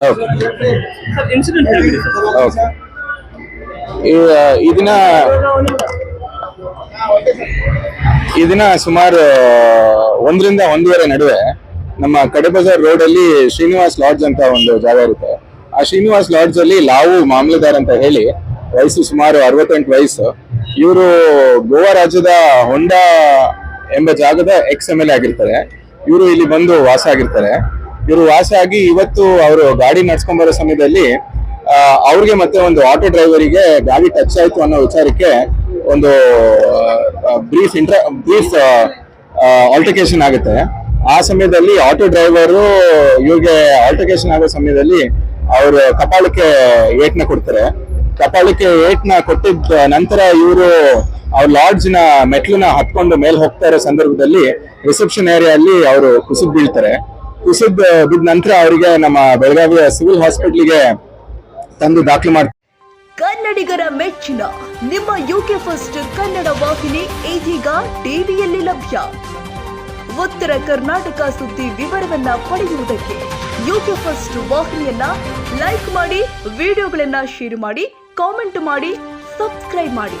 ಈ ದಿನ ಸುಮಾರು ಒಂದರಿಂದ ಒಂದೂವರೆ ನಡುವೆ ನಮ್ಮ ಕಡೆಬಜಾರ್ ರೋಡ್ ಅಲ್ಲಿ ಶ್ರೀನಿವಾಸ್ ಲಾಡ್ಜ್ ಅಂತ ಒಂದು ಜಾಗ ಇರುತ್ತೆ. ಆ ಶ್ರೀನಿವಾಸ್ ಲಾಡ್ಜ್ ಅಲ್ಲಿ ಲಾವು ಮಾಮಲೆದಾರ್ ಅಂತ ಹೇಳಿ ವಯಸ್ಸು ಸುಮಾರು ಅರವತ್ತೆಂಟು ವಯಸ್ಸು. ಇವರು ಗೋವಾ ರಾಜ್ಯದ ಹೊಂಡಾ ಎಂಬ ಜಾಗದ ಎಕ್ಸ್ ಎಂ ಎಲ್ ಎ ಆಗಿರ್ತಾರೆ. ಇವರು ಇಲ್ಲಿ ಬಂದು ವಾಸ ಆಗಿರ್ತಾರೆ. ಇವರು ವಾಸ ಇವತ್ತು ಅವರು ಗಾಡಿ ನಡ್ಸ್ಕೊಂಡ್ ಬರೋ ಸಮಯದಲ್ಲಿ ಅವ್ರಿಗೆ ಮತ್ತೆ ಒಂದು ಆಟೋ ಡ್ರೈವರಿಗೆ ಗಾಡಿ ಟಚ್ ಆಯ್ತು ಅನ್ನೋ ವಿಚಾರಕ್ಕೆ ಒಂದು ಬ್ರೀಫ್ ಇಂಟ್ರ ಬ್ರೀಫ್ ಆಲ್ಟರ್ಕೇಶನ್ ಆಗುತ್ತೆ. ಆ ಸಮಯದಲ್ಲಿ ಆಟೋ ಡ್ರೈವರು ಇವ್ರಿಗೆ ಆಲ್ಟರ್ಕೇಶನ್ ಆಗೋ ಸಮಯದಲ್ಲಿ ಅವರು ಕಪಾಳಕ್ಕೆ ಏಟ್ನ ಕೊಡ್ತಾರೆ. ಕಪಾಳಕ್ಕೆ ಏಟ್ನ ಕೊಟ್ಟಿದ್ದ ನಂತರ ಇವರು ಅವ್ರ ಲಾಡ್ಜ್ನ ಮೆಟ್ಲನ್ನ ಹತ್ಕೊಂಡು ಮೇಲೆ ಹೋಗ್ತಾ ಇರೋ ಸಂದರ್ಭದಲ್ಲಿ ರಿಸೆಪ್ಷನ್ ಏರಿಯಾ ಅಲ್ಲಿ ಅವರು ಕುಸಿದ್ ಬೀಳ್ತಾರೆ. ಕುಸಿದ್ ಬಿದ್ದ ನಂತರ ಅವರಿಗೆ ನಮ್ಮ ಬೆಳಗಾವಿಯ ಸಿವಿಲ್ ಹಾಸ್ಪಿಟ್ಲಿಗೆ ತಂದು ದಾಖಲು ಮಾಡ್ತಾರೆ. ಕನ್ನಡಿಗರ ಮೆಚ್ಚಿನ, ನಿಮ್ಮ ಯುಕೆ ಫಸ್ಟ್ ಕನ್ನಡ ವಾಹಿನಿ ಇದೀಗ ಟಿವಿಯಲ್ಲಿ ಲಭ್ಯ. ಉತ್ತರ ಕರ್ನಾಟಕ ಸುದ್ದಿ ವಿವರವನ್ನ ಪಡೆಯುವುದಕ್ಕೆ ಯುಕೆ ಫಸ್ಟ್ ವಾಹಿನಿಯನ್ನ ಲೈಕ್ ಮಾಡಿ, ವಿಡಿಯೋಗಳನ್ನ ಶೇರ್ ಮಾಡಿ ಕಾಮೆಂಟ್ ಮಾಡಿ ಸಬ್ಸ್ಕ್ರೈಬ್ ಮಾಡಿ.